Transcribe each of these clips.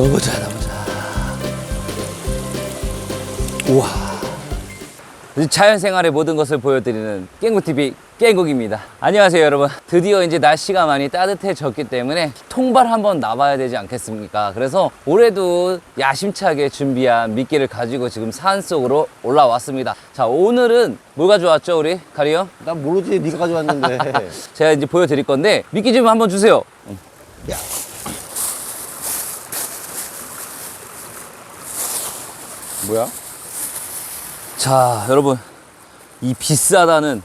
넣어보자, 넣어보자. 우와. 자연 생활의 모든 것을 보여드리는 깽구TV 깽국입니다. 안녕하세요, 여러분. 드디어 이제 날씨가 많이 따뜻해졌기 때문에 통발 한번 나와야 되지 않겠습니까? 그래서 올해도 야심차게 준비한 미끼를 가지고 지금 산 속으로 올라왔습니다. 자, 오늘은 뭘 가져왔죠, 우리 가리 형? 난 모르지 네가 가져왔는데 제가 이제 보여드릴 건데 미끼 좀 한번 주세요. 야. 뭐야? 자, 여러분. 이 비싸다는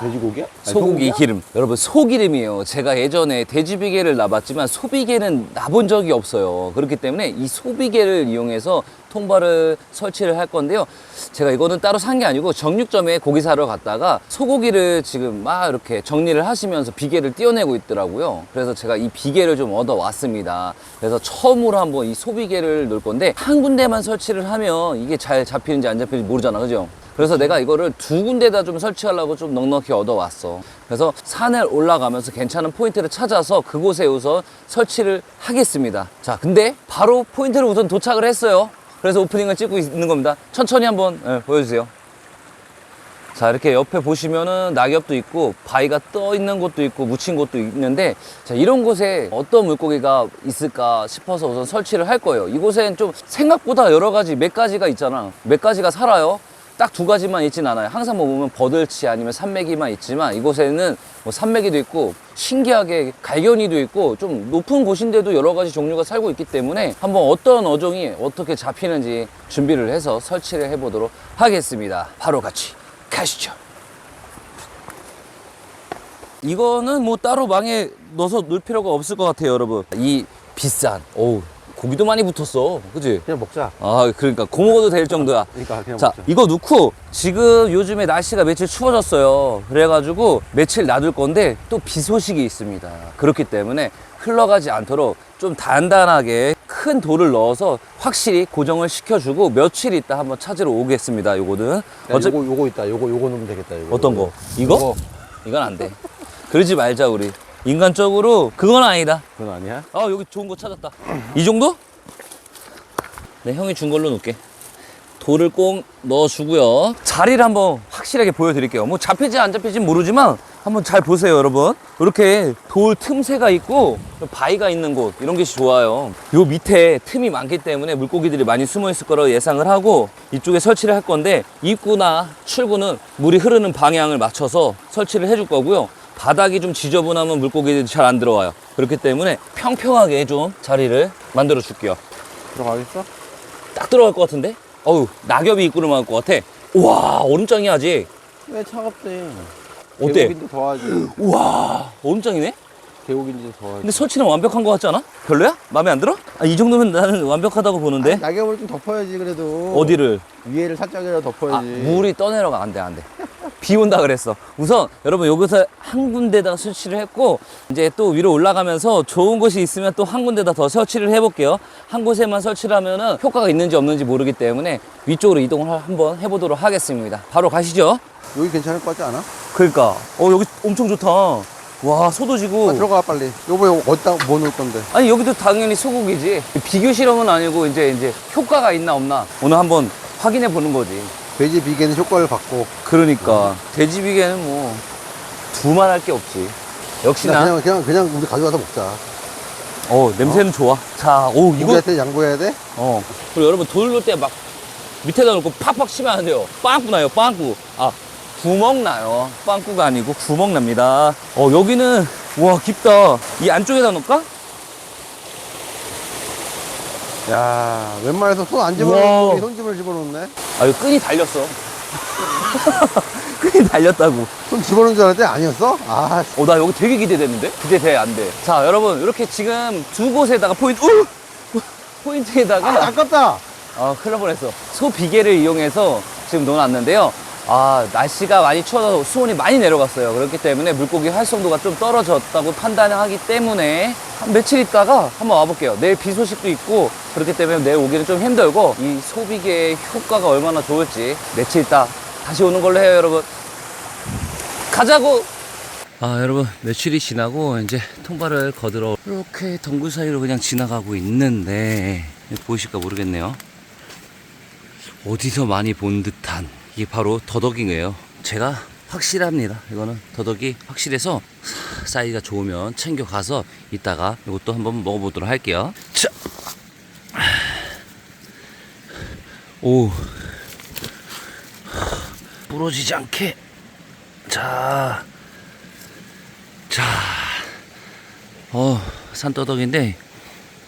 돼지고기야? 아니, 소고기 소고기야? 기름. 여러분, 소기름이에요. 제가 예전에 돼지비계를 놔봤지만 소비계는 놔본 적이 없어요. 그렇기 때문에 이 소비계를 이용해서 통발을 설치를 할 건데요. 제가 이거는 따로 산 게 아니고 정육점에 고기 사러 갔다가 소고기를 지금 막 이렇게 정리를 하시면서 비계를 띄어내고 있더라고요. 그래서 제가 이 비계를 좀 얻어 왔습니다. 그래서 처음으로 한번 이 소비계를 넣을 건데 한 군데만 설치를 하면 이게 잘 잡히는지 안 잡히는지 모르잖아. 그죠? 그래서 내가 이거를 두 군데다 좀 설치하려고 좀 넉넉히 얻어왔어. 그래서 산을 올라가면서 괜찮은 포인트를 찾아서 그곳에 우선 설치를 하겠습니다. 자, 근데 바로 포인트를 우선 도착을 했어요. 그래서 오프닝을 찍고 있는 겁니다. 천천히 한번 예, 보여주세요. 자, 이렇게 옆에 보시면은 낙엽도 있고 바위가 떠 있는 곳도 있고 묻힌 곳도 있는데 자, 이런 곳에 어떤 물고기가 있을까 싶어서 우선 설치를 할 거예요. 이곳엔 좀 생각보다 여러 가지 몇 가지가 있잖아. 몇 가지가 살아요. 딱 두 가지만 있진 않아요. 항상 뭐 보면 버들치 아니면 산메기만 있지만 이곳에는 뭐 산메기도 있고 신기하게 갈견이도 있고 좀 높은 곳인데도 여러 가지 종류가 살고 있기 때문에 한번 어떤 어종이 어떻게 잡히는지 준비를 해서 설치를 해보도록 하겠습니다. 바로 같이 가시죠. 이거는 뭐 따로 망에 넣어서 넣을 필요가 없을 것 같아요, 여러분. 이 비싼, 어우, 고기도 많이 붙었어. 그지? 그냥 먹자 아, 그러니까 고 먹어도 될 정도야. 그러니까 그냥 자, 먹자 이거 넣고 지금 요즘에 날씨가 며칠 추워졌어요. 그래가지고 며칠 놔둘 건데 또 비 소식이 있습니다. 그렇기 때문에 흘러가지 않도록 좀 단단하게 큰 돌을 넣어서 확실히 고정을 시켜주고 며칠 있다 한번 찾으러 오겠습니다. 요거는 야, 어차- 요거 요거 있다 요거 요거 넣으면 되겠다 요거 어떤 거? 이거? 요거. 이건 안 돼. 그러지 말자 우리. 인간적으로 그건 아니다. 그건 아니야? 아 여기 좋은 거 찾았다. 이 정도? 네 형이 준 걸로 놓을게. 돌을 꼭 넣어주고요. 자리를 한번 확실하게 보여드릴게요. 뭐 잡힐지 안 잡힐지 모르지만 한번 잘 보세요, 여러분. 이렇게 돌 틈새가 있고 바위가 있는 곳 이런 것이 좋아요. 요 밑에 틈이 많기 때문에 물고기들이 많이 숨어 있을 거라고 예상을 하고 이쪽에 설치를 할 건데 입구나 출구는 물이 흐르는 방향을 맞춰서 설치를 해줄 거고요. 바닥이 좀 지저분하면 물고기들이 잘 안 들어와요. 그렇기 때문에 평평하게 좀 자리를 만들어 줄게요. 들어가겠어? 딱 들어갈 것 같은데? 어우, 낙엽이 입구를 막을 것 같아. 우와, 얼음장이 아직. 왜 차갑대 어때? 개고기인데 더하지 우와, 얼음장이네? 개고기인데 더하지 근데 설치는 완벽한 것 같지 않아? 별로야? 마음에 안 들어? 아, 이 정도면 나는 완벽하다고 보는데? 아니, 낙엽을 좀 덮어야지 그래도 어디를? 위에를 살짝이라도 덮어야지 아, 물이 떠내려가. 안 돼, 안 돼. 비 온다 그랬어. 우선 여러분 여기서 한 군데다가 설치를 했고 이제 또 위로 올라가면서 좋은 곳이 있으면 또 한 군데다 더 설치를 해볼게요. 한 곳에만 설치를 하면은 효과가 있는지 없는지 모르기 때문에 위쪽으로 이동을 하- 한번 해보도록 하겠습니다. 바로 가시죠. 여기 괜찮을 것 같지 않아? 그러니까 어 여기 엄청 좋다. 와 소도 지고 아, 들어가 빨리 요거 어디다 뭐 넣을 건데 아니 여기도 당연히 소고기지. 비교 실험은 아니고 이제 이제 효과가 있나 없나 오늘 한번 확인해 보는 거지. 돼지 비계는 효과를 받고 그러니까 돼지 비계는 뭐 두말 할 게 없지. 역시나 그냥 그냥 그냥 우리 가져와서 먹자 어 냄새는 좋아. 자, 오 이거 우리한테 양보해야 돼? 어 그리고 여러분 돌 넣을 때막 밑에다 놓고 팍팍 치면 안 돼요. 빵꾸 나요, 빵꾸. 아 구멍 나요. 빵꾸가 아니고 구멍 납니다. 어 여기는 와 깊다. 이 안쪽에다 넣을까? 야 웬만해서 손안 우와. 집어넣고 손집을 집어넣네 아 이거 끈이 달렸어. 끈이 달렸다고. 손 집어넣은 줄 알았는데 아니었어? 아 어, 나 여기 되게 기대되는데? 기대돼, 안 돼? 자, 여러분, 이렇게 지금 두 곳에다가 포인트, 우! 포인트에다가, 아, 아깝다 아, 큰일 날 뻔했어. 소 비계를 이용해서 지금 넣어놨는데요. 아, 날씨가 많이 추워서 수온이 많이 내려갔어요. 그렇기 때문에 물고기 활성도가 좀 떨어졌다고 판단하기 때문에 한 며칠 있다가 한번 와볼게요. 내일 비 소식도 있고, 그렇기 때문에 내일 오기는 좀 힘들고, 이 소비계의 효과가 얼마나 좋을지 며칠 있다 다시 오는 걸로 해요, 여러분. 가자고! 아 여러분 며칠이 지나고 이제 통발을 거들어 이렇게 덩굴 사이로 그냥 지나가고 있는데 보이실까 모르겠네요 어디서 많이 본 듯한 이게 바로 더덕이에요? 제가 확실합니다. 이거는 더덕이 확실해서 사이가 좋으면 챙겨가서 이따가 이것도 한번 먹어보도록 할게요. 자. 오. 부러지지 않게. 자. 자, 어, 산더덕인데,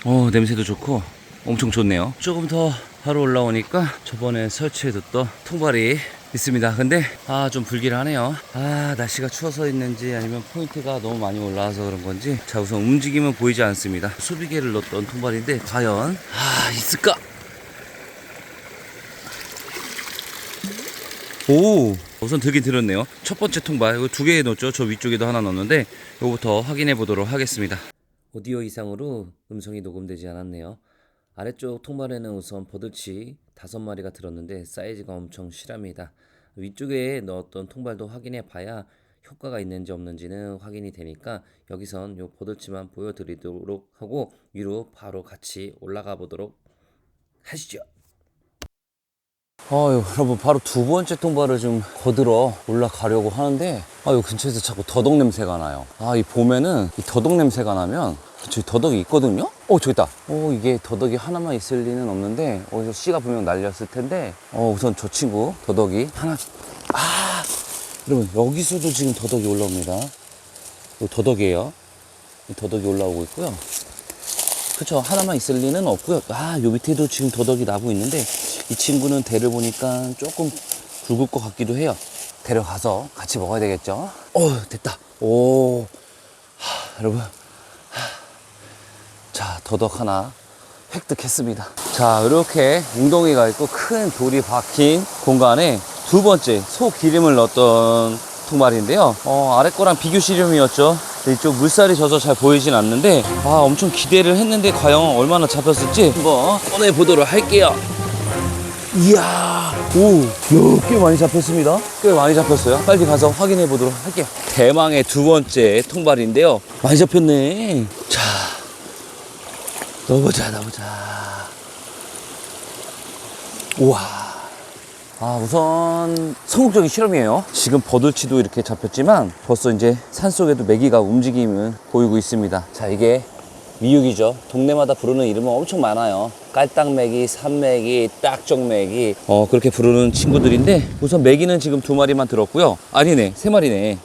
어, 냄새도 좋고, 엄청 좋네요. 조금 더 바로 올라오니까 저번에 설치해뒀던 통발이 있습니다. 근데, 아, 좀 불길하네요. 아, 날씨가 추워서 있는지 아니면 포인트가 너무 많이 올라와서 그런 건지, 자, 우선 움직임은 보이지 않습니다. 수비개를 넣었던 통발인데, 과연, 아, 있을까? 오 우선 들긴 들었네요 첫 번째 통발 이거 두 개 넣었죠 저 위쪽에도 하나 넣었는데 이거부터 확인해 보도록 하겠습니다 오디오 이상으로 음성이 녹음되지 않았네요 아래쪽 통발에는 우선 버들치 다섯 마리가 들었는데 사이즈가 엄청 실합니다. 위쪽에 넣었던 통발도 확인해 봐야 효과가 있는지 없는지는 확인이 되니까 여기선 요 버들치만 보여드리도록 하고 위로 바로 같이 올라가 보도록 하시죠 아유, 여러분, 바로 두 번째 통발을 좀 거들어 올라가려고 하는데, 아, 요 근처에서 자꾸 더덕 냄새가 나요. 아, 이 봄에는 이 더덕 냄새가 나면, 저기 더덕이 있거든요? 어, 저기 있다. 어, 이게 더덕이 하나만 있을 리는 없는데, 어디서 씨가 분명 날렸을 텐데, 어, 우선 저 친구, 더덕이 하나, 아! 여러분, 여기서도 지금 더덕이 올라옵니다. 요 더덕이에요. 이 더덕이 올라오고 있고요. 그쵸 하나만 있을 리는 없고요 아요 밑에도 지금 더덕이 나고 있는데 이 친구는 대를 보니까 조금 굵을 것 같기도 해요. 데려가서 같이 먹어야 되겠죠? 어 됐다. 오. 하, 여러분. 하. 자 더덕 하나 획득했습니다. 자 이렇게 웅덩이가 있고 큰 돌이 박힌 공간에 두 번째 소 기름을 넣었던 통발인데요. 어, 아래 거랑 비교 시름이었죠. 이쪽 물살이 져서 잘 보이진 않는데 아 엄청 기대를 했는데 과연 얼마나 잡혔을지 한번 꺼내 보도록 할게요 이야 오꽤 많이 잡혔습니다. 꽤 많이 잡혔어요. 빨리 가서 확인해 보도록 할게요. 대망의 두 번째 통발인데요. 많이 잡혔네. 자 넣어보자 넣어보자. 우와. 아, 우선 성공적인 실험이에요. 지금 버들치도 이렇게 잡혔지만 벌써 이제 산 속에도 메기가 움직임을 보이고 있습니다. 자, 이게 미육이죠. 동네마다 부르는 이름은 엄청 많아요. 깔딱메기, 산메기, 딱정메기, 어, 그렇게 부르는 친구들인데 우선 메기는 지금 두 마리만 들었고요. 아니네, 세 마리네.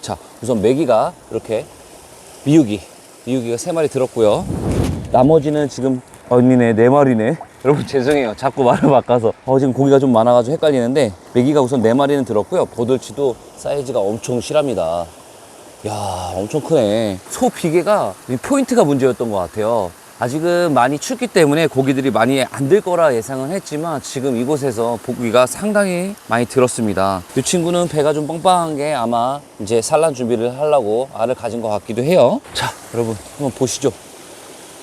자, 우선 메기가 이렇게 미육이, 미육이가 세 마리 들었고요. 나머지는 지금 언니네 네 마리네. 여러분 죄송해요. 자꾸 말을 바꿔서 어, 지금 고기가 좀 많아가지고 헷갈리는데 메기가 우선 네 마리는 들었고요. 보들치도 사이즈가 엄청 실합니다. 야, 엄청 크네. 소 비계가 이 포인트가 문제였던 것 같아요. 아직은 많이 춥기 때문에 고기들이 많이 안 들 거라 예상은 했지만 지금 이곳에서 고기가 상당히 많이 들었습니다. 이 친구는 배가 좀 빵빵한 게 아마 이제 산란 준비를 하려고 알을 가진 것 같기도 해요. 자, 여러분 한번 보시죠.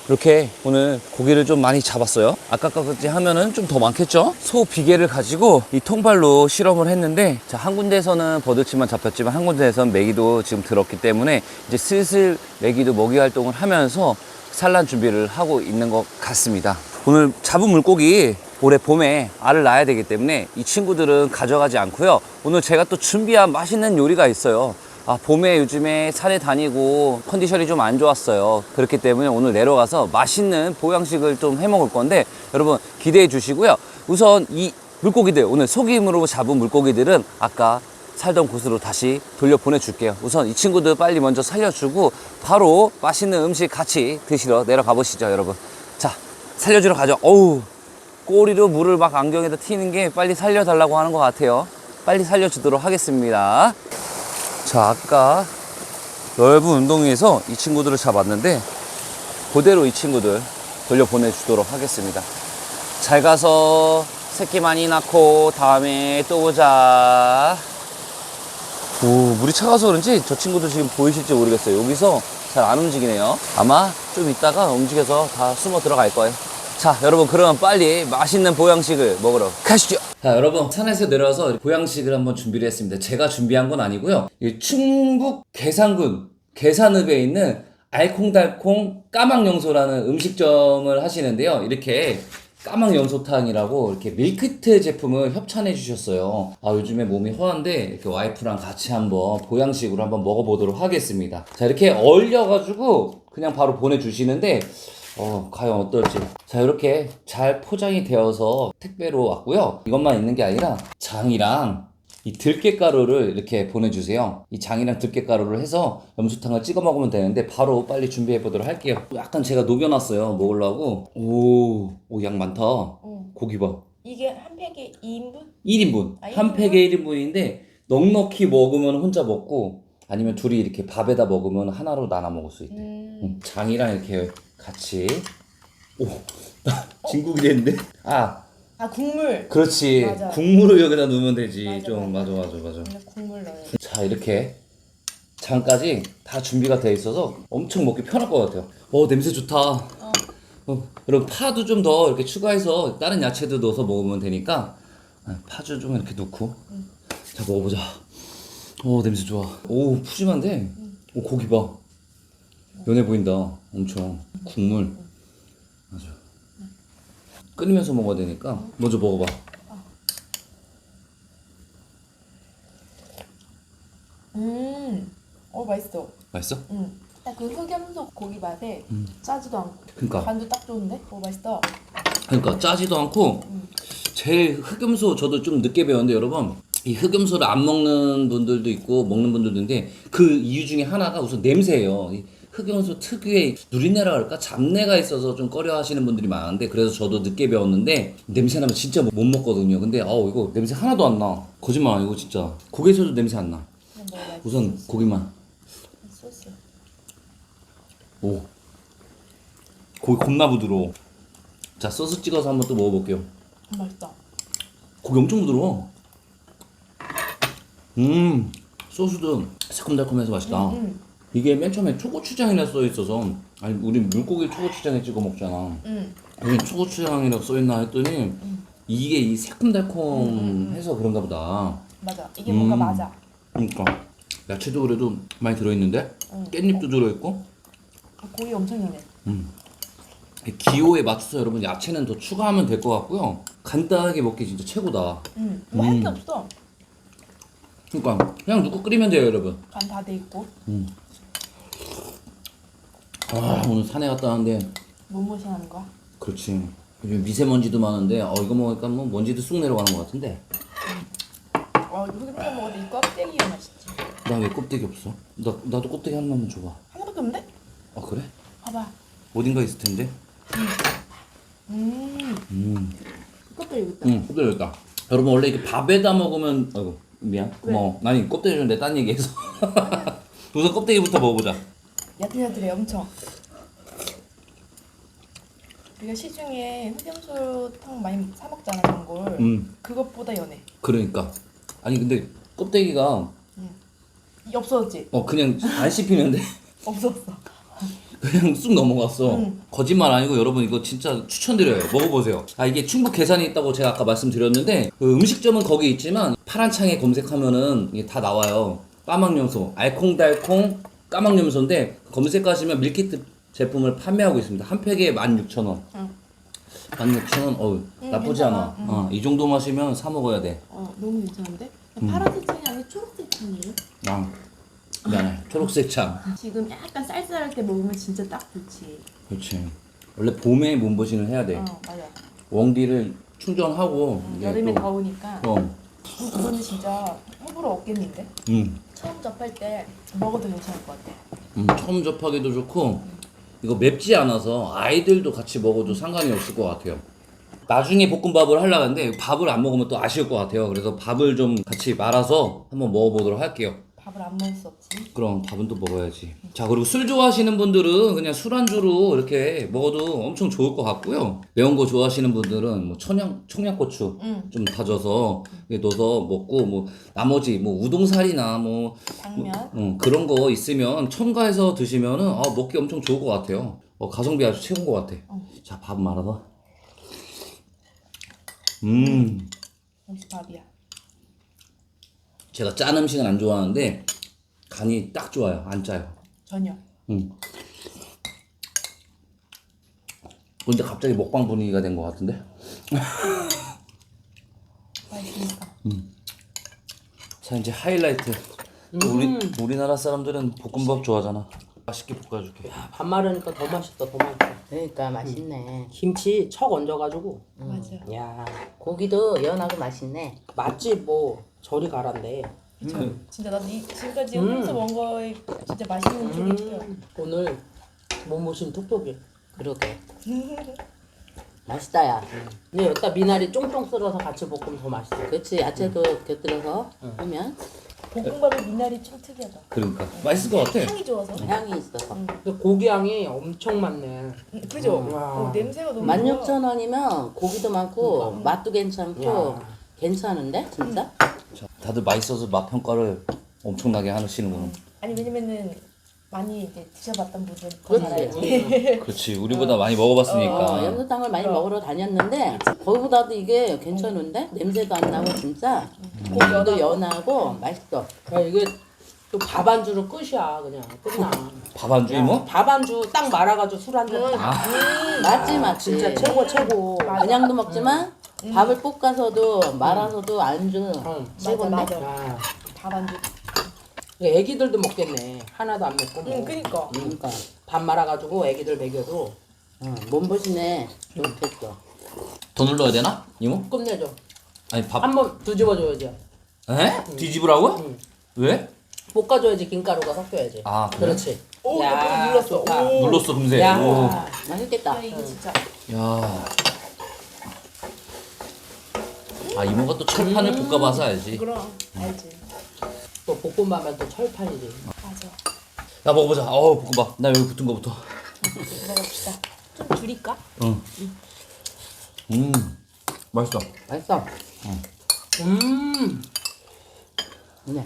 이렇게 오늘 고기를 좀 많이 잡았어요. 아까까지 하면은 좀 더 많겠죠? 소 비계를 가지고 이 통발로 실험을 했는데, 자, 한 군데에서는 버들치만 잡혔지만 한 군데에서는 메기도 지금 들었기 때문에 이제 슬슬 메기도 먹이 활동을 하면서 산란 준비를 하고 있는 것 같습니다. 오늘 잡은 물고기 올해 봄에 알을 낳아야 되기 때문에 이 친구들은 가져가지 않고요. 오늘 제가 또 준비한 맛있는 요리가 있어요. 아, 봄에 요즘에 산에 다니고 컨디션이 좀 안 좋았어요. 그렇기 때문에 오늘 내려가서 맛있는 보양식을 좀 해 먹을 건데 여러분 기대해 주시고요. 우선 이 물고기들, 오늘 소금으로 잡은 물고기들은 아까 살던 곳으로 다시 돌려 보내줄게요. 우선 이 친구들 빨리 먼저 살려주고 바로 맛있는 음식 같이 드시러 내려가 보시죠, 여러분. 자, 살려주러 가죠. 어우, 꼬리로 물을 막 안경에다 튀는 게 빨리 살려달라고 하는 것 같아요. 빨리 살려주도록 하겠습니다. 자, 아까 넓은 운동회에서 이 친구들을 잡았는데 그대로 이 친구들 돌려보내주도록 하겠습니다. 잘 가서 새끼 많이 낳고 다음에 또 보자. 오, 물이 차가워서 그런지 저 친구들 지금 보이실지 모르겠어요. 여기서 잘 안 움직이네요. 아마 좀 있다가 움직여서 다 숨어 들어갈 거예요. 자, 여러분, 그러면 빨리 맛있는 보양식을 먹으러 가시죠. 자, 여러분, 산에서 내려와서 보양식을 한번 준비를 했습니다. 제가 준비한 건 아니고요. 이 충북 계산군 계산읍에 있는 알콩달콩 까망영소라는 음식점을 하시는데요. 이렇게 까망영소탕이라고 이렇게 밀키트 제품을 협찬해 주셨어요. 아, 요즘에 몸이 허한데 이렇게 와이프랑 같이 한번 보양식으로 한번 먹어보도록 하겠습니다. 자, 이렇게 얼려가지고 그냥 바로 보내주시는데 어, 과연 어떨지. 자, 이렇게 잘 포장이 되어서 택배로 왔고요. 이것만 있는 게 아니라 장이랑 이 들깨가루를 이렇게 보내주세요. 이 장이랑 들깨가루를 해서 염소탕을 찍어 먹으면 되는데 바로 빨리 준비해 보도록 할게요. 약간 제가 녹여놨어요. 먹으려고. 오, 오, 양 많다. 응. 고기 봐. 이게 한 팩에 2인분? 1인분. 아, 한 1인분? 팩에 1인분인데 넉넉히 먹으면 혼자 먹고 아니면 둘이 이렇게 밥에다 먹으면 하나로 나눠 먹을 수 있대. 음. 응, 장이랑 이렇게 같이 오, 나 진국이 됐는데? 아, 아 국물. 그렇지. 맞아. 국물을 여기다 넣으면 되지. 맞아, 좀 맞아 맞아. 맞아 맞아. 국물 넣어요. 자, 이렇게 장까지 다 준비가 돼 있어서 엄청 먹기 편할 것 같아요. 어, 냄새 좋다. 어. 어, 그리고 파도 좀 더 이렇게 추가해서 다른 야채도 넣어서 먹으면 되니까 아, 파주 좀 이렇게 넣고 자 먹어보자 오 냄새 좋아 오 푸짐한데 오 고기 봐 연해 보인다 엄청 국물 맞아 끓이면서 먹어야 되니까 먼저 먹어봐 음. 어 맛있어. 맛있어? 음. 딱 그 흑염소 고기 맛에 짜지도 않고 그러니까 간도 딱 좋은데? 어 맛있다. 그러니까 짜지도 않고 제일 흑염소 저도 좀 늦게 배웠는데 여러분 이 흑염소를 안 먹는 분들도 있고 먹는 분들도 있는데 그 이유 중에 하나가 우선 냄새예요. 이 흑염소 특유의 누린내라 할까 잡내가 있어서 좀 꺼려 하시는 분들이 많은데 그래서 저도 늦게 배웠는데 냄새 나면 진짜 못 먹거든요. 근데 아우 이거 냄새 하나도 안 나. 거짓말 아니고 진짜 고기에서도 냄새 안 나. 우선 고기만. 소스. 오. 고기 겁나 부드러워. 자 소스 찍어서 한번 또 먹어볼게요. 음, 맛있다. 고기 엄청 부드러워. 음, 소스도 새콤달콤해서 맛있다. 음. 이게 맨 처음에 초고추장이라 써 있어서, 아니, 우리 물고기 초고추장에 찍어 먹잖아. 음. 여기 초고추장이라고 써 있나 했더니, 이게 이 새콤달콤해서 그런가 보다. 맞아. 이게 뭔가 음. 맞아. 그러니까. 야채도 그래도 많이 들어있는데, 응. 깻잎도 들어있고, 아, 고기 엄청 연해. 이 기호에 맞춰서 여러분 야채는 더 추가하면 될 것 같고요. 간단하게 먹기 진짜 최고다. 음. 뭐할게 없어. 그러니까, 그냥 넣고 끓이면 돼요, 여러분. 간 다 돼 있고. 아, 오늘 산에 갔다 왔는데, 몸보신 하는 거야. 그렇지. 요즘 미세먼지도 많은데, 어, 이거 먹으니까 뭐 먼지도 쑥 내려가는 것 같은데. 어 이거 흑염소 먹어도 이 껍데기가 맛있지. 나 왜 껍데기 없어? 나, 나도 껍데기 하나만 줘봐. 하나밖에 없는데? 아, 그래? 봐봐. 어딘가 있을 텐데? 음. 음. 껍데기 있다. 응, 껍데기 있다. 여러분, 원래 이렇게 밥에다 먹으면, 아이고, 미안. 고마워. 아니, 껍데기 좀내딴 얘기해서. 우선 껍데기부터 먹어보자. 야들야들해 엄청. 우리가 시중에 흑염소탕 많이 사 먹잖아 그런 걸. 음, 그것보다 연해. 그러니까. 아니, 근데 껍데기가, 이 없어졌지? 어, 그냥 안 씹히는데? 없었어. 그냥 쑥 넘어갔어. 응. 거짓말 아니고 여러분 이거 진짜 추천드려요. 먹어보세요. 아 이게 충북 계산이 있다고 제가 아까 말씀드렸는데 그 음식점은 거기 있지만 파란 창에 검색하면은 이게 다 나와요. 까망염소, 알콩달콩 까망염소인데 검색하시면 밀키트 제품을 판매하고 있습니다. 한 팩에 16,000원. 응. 16,000원. 어우, 응, 나쁘지 괜찮아. 않아. 어, 이 정도 마시면 사 먹어야 돼. 어 너무 괜찮은데? 음. 파란색 창이 아니라 초록색 창이에요. 아, 미안해. 초록색 창. 지금 약간 쌀쌀할 때 먹으면 진짜 딱 좋지. 그렇지. 원래 봄에 몸보신을 해야 돼. 어 맞아. 원기를 충전하고 이게 여름에 또- 더우니까. 어. 이거는 진짜 호불호 없겠는데? 음. 처음 접할 때 먹어도 괜찮을 것 같아. 음, 처음 접하기도 좋고 이거 맵지 않아서 아이들도 같이 먹어도 상관이 없을 것 같아요. 나중에 볶음밥을 하려고 하는데 밥을 안 먹으면 또 아쉬울 것 같아요. 그래서 밥을 좀 같이 말아서 한번 먹어보도록 할게요. 밥을 안 먹을 수 없지. 그럼 밥은 또 먹어야지. 자, 그리고 술 좋아하시는 분들은 그냥 술안주로 이렇게 먹어도 엄청 좋을 것 같고요. 매운 거 좋아하시는 분들은 뭐 청양, 청양고추 응. 좀 다져서 이렇게 넣어서 먹고 뭐 나머지 뭐 우동살이나 뭐 당면. 어, 그런 거 있으면 첨가해서 드시면은 아, 먹기 엄청 좋을 것 같아요. 어, 가성비 아주 최고인 것 같아. 어. 자, 밥 말아봐. 음. 역시 밥이야. 제가 짠 음식은 안 좋아하는데 간이 딱 좋아요. 안 짜요. 전혀. 음. 근데 갑자기 먹방 분위기가 된 것 같은데? 맛있으니까. 자 이제 하이라이트. 우리 우리나라 사람들은 볶음밥 좋아하잖아. 맛있게 볶아줄게. 밥 마르니까 더 맛있다 더 맛있다 그러니까 맛있네. 김치 척 얹어가지고 맞아. 야 고기도 연하고 맛있네. 맛집 뭐 저리 가란데 진짜 나도 이, 지금까지 음. 홈에서 먹은 거에 진짜 맛있는 쪽이 있어요. 오늘 몸보신 톡톡이 그러게. 맛있다야. 근데 여기다 미나리 쫑쫑 썰어서 같이 볶으면 더 맛있어 그렇지 야채도 곁들여서 하면 볶음밥의 미나리 좀 특이하다. 그러니까 맛있을 것 같아. 향이 좋아서. 향이 있어서. 근데 고기 향이 엄청 많네 음, 그죠? 와. 어, 냄새가 너무 좋아. 16,000원이면 고기도 많고 맛도 괜찮고 야. 괜찮은데 진짜? 자, 다들 맛있어서 맛 평가를 엄청나게 하시는구나. 아니 왜냐면은 많이 이제 드셔봤던 분들 더 그렇지. 잘 알지. 그렇지. 우리보다 많이 먹어봤으니까. 어, 염소탕을 많이 먹으러 다녔는데 거기보다도 이게 괜찮은데 냄새도 안 나고 진짜 고기도 연하고 맛있어. 야, 이게 또 밥 안주로 끝이야 그냥 끝나 밥 안주이 뭐? 밥 안주 딱 말아가지고 술 한잔 딱 맞지 맞지. 진짜 최고 최고 그냥도 먹지만 밥을 볶아서도 말아서도 안주 응. 최고인데. 맞아, 맞아. 야, 밥안주. 애기들도 먹겠네 하나도 안 맵고 뭐. 응, 그니까. 그러니까 밥 말아가지고 애기들 먹여도 어, 몸보신에 좋겠어. 돈을 넣어야 되나? 이모? 끝내줘 아니 밥. 한번 뒤집어줘야지 에? 뒤집으라고? 응. 왜? 볶아줘야지 김가루가 섞여야지 아 그래? 그렇지 오, 야, 눌렀어. 좋다. 오. 눌렀어 금세. 야. 오. 맛있겠다. 야, 이거 진짜. 야. 아 이모가 또 철판을 볶아봐서 알지. 그럼 알지. 또 볶음밥은 또 철판이지 맞아. 야 먹어보자. 어우 볶음밥. 나 여기 붙은 거부터. 먹어봅시다. 좀 줄일까? 응. 음. 맛있어. 맛있어. 음 네.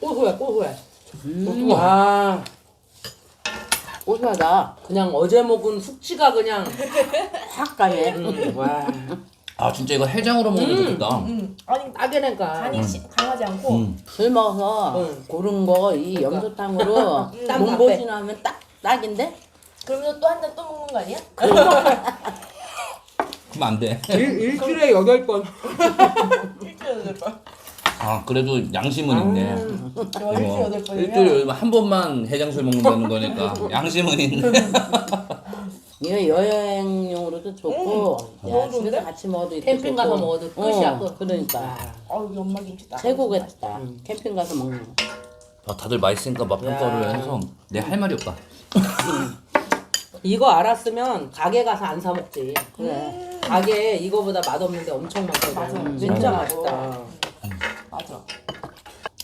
고소해 고소해 음, 와 고소하다. 그냥 어제 먹은 숙취가 그냥 확 가네. 음, 와 아 진짜 이거 해장으로 먹는 게 좋다. 응. 아니 딱이니까 간이 시- 강하지 않고 음. 술 먹어서 응. 고른 거 이 염소탕으로 딱 몸보신 하면 딱 딱인데. 그러면 또한 잔 또 먹는 거 아니야? 그러면 안 돼. 일, 일주일에 여덟 번 일주일에 여덟 번. 아 그래도 양심은 있네. 일주일에 여덟 번이면 일주일에 한 번만 해장술 먹는다는 거니까 양심은 있네. 이거 여행용으로도 좋고 음, 야, 너무 좋은데? 집에서 같이 먹어도 이렇게 캠핑 좋고. 가서 먹어도 끝이야, 어, 끝. 그러니까 어우 연마 김치 딱. 최고겠다. 캠핑 가서 먹는 거. 아, 다들 맛있으니까 맛 평가를 야. 해서 내 할 말이 없다. 이거 알았으면 가게 가서 안 사 먹지 그래. 가게 이거보다 맛없는데 엄청 많거든 맞아. 진짜. 맛있다 맞아.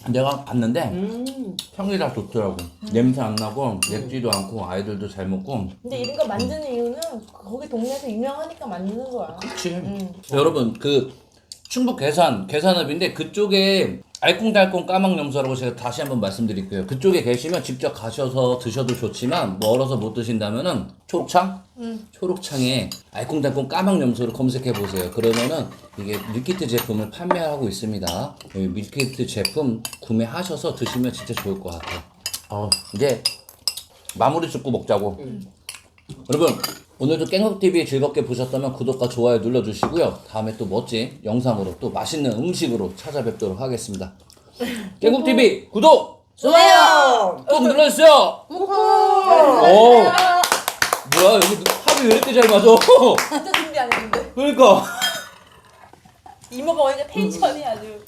내가 봤는데 음 평이 다 좋더라고. 냄새 안 나고 맵지도 않고 아이들도 잘 먹고. 근데 이런 거 만드는 이유는 거기 동네에서 유명하니까 만드는 거야. 그치. 응. 여러분 그 충북 괴산 괴산읍인데 그쪽에 알콩달콩 까막염소라고 제가 다시 한번 말씀드릴게요. 그쪽에 계시면 직접 가셔서 드셔도 좋지만 멀어서 못 드신다면은 초록창 응. 초록창에 알콩달콩 까막염소를 검색해 보세요. 그러면은 이게 밀키트 제품을 판매하고 있습니다. 여기 밀키트 제품 구매하셔서 드시면 진짜 좋을 것 같아요. 어, 이제 마무리 짓고 먹자고. 여러분 오늘도 깽국TV 즐겁게 보셨다면 구독과 좋아요 눌러주시고요. 다음에 또 멋진 영상으로 또 맛있는 음식으로 찾아뵙도록 하겠습니다. 깽국TV 구독! 좋아요. 꼭 눌러주세요! 오! 뭐야 여기 합이 왜 이렇게 잘 맞아? 진짜 준비 안 했는데. 그러니까 이모가 오니까 텐션이 아주.